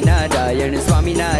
સ્વામિનારાયણ સ્વામિનારાયણ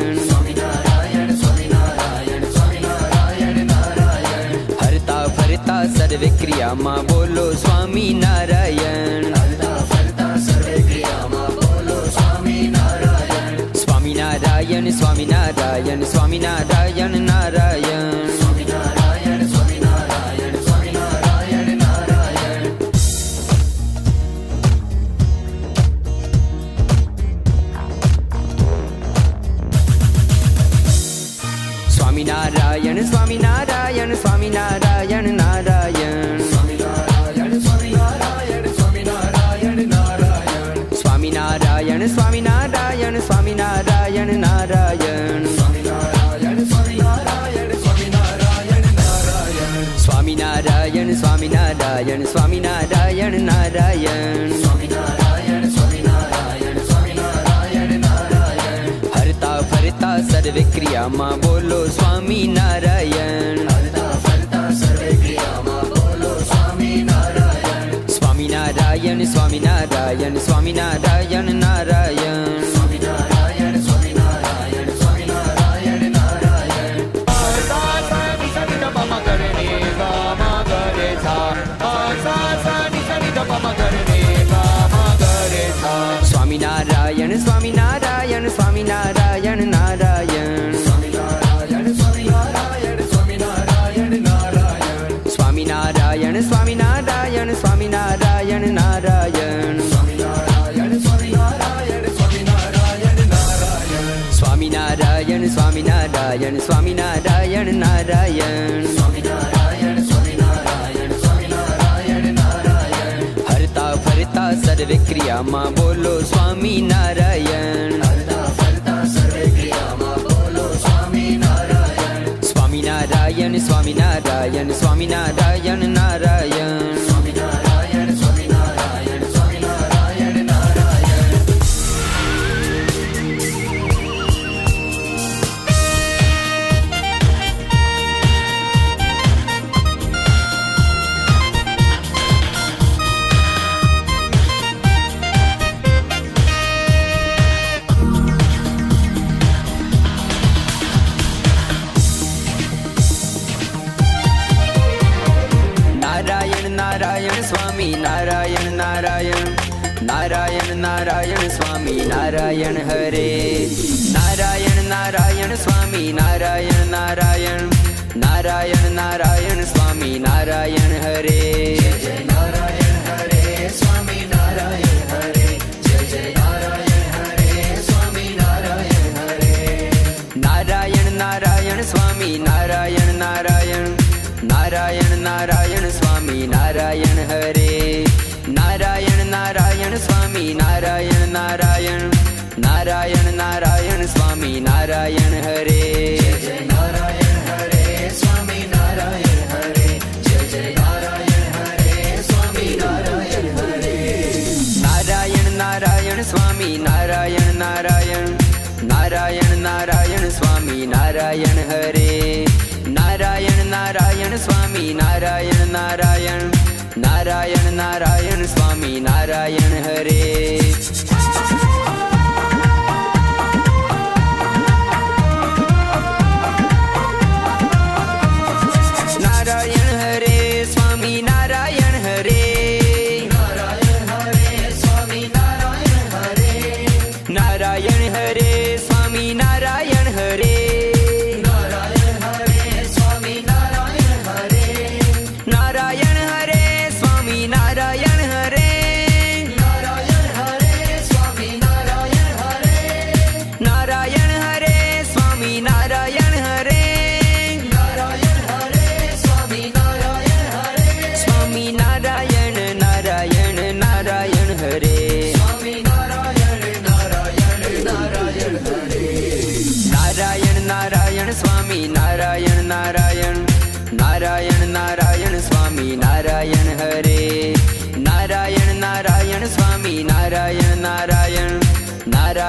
ક્રિયામાં બોલો સ્વામિનારાયણ સ્વામિનારાયણ સ્વામિનારાયણ સ્વામિનારાયણ નારાયણ સ્વામિનારાયણ સ્વામિનારાયણ સ્વામિનારાયણ સ્વામિનારાયણ સ્વામી નારાયણ હરતા ફરતા સર્વે ક્રિયામાં બોલો સ્વામિનારાયણ. સ્વામિનારાયણ સ્વામિનારાયણ સ્વામિનારાયણ નારાયણ સ્વામિનારાયણ સ્વામિનારાયણ સ્વામિનારાયણ નારાયણ. હરતા ફરતા સર્વે ક્રિયામાં બોલો સ્વામિનારાયણ. સ્વામિનારાયણ સ્વામિનારાયણ સ્વામિનારાયણ નારાયણ. સ્વામી નારાયણ નારાયણ નારાયણ નારાયણ સ્વામી નારાયણ હરે નારાયણ નારાયણ સ્વામી નારાયણ નારાયણ નારાયણ નારાયણ સ્વામી નારાયણ હરે. નારાયણ નારાયણ સ્વામી નારાયણ નારાયણ નારાયણ નારાયણ સ્વામી નારાયણ હરે નારાયણ નારાયણ સ્વામી નારાયણ નારાયણ નારાયણ નારાયણ સ્વામી નારાયણ હરે નારાયણ નારાયણ સ્વામી નારાયણ નારાયણ નારાયણ નારાયણ સ્વામી નારાયણ હરે નારાયણ નારાયણ સ્વામી નારાયણ નારાયણ નારાયણ નારાયણ સ્વામી નારાયણ હરે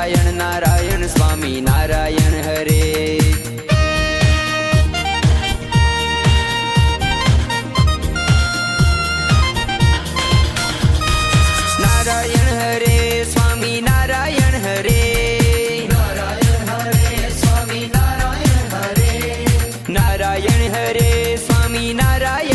નારાયણ નારાયણ સ્વામી, નારાયણ હરે. નારાયણ હરે સ્વામી, નારાયણ હરે. નારાયણ હરે સ્વામી, નારાયણ હરે.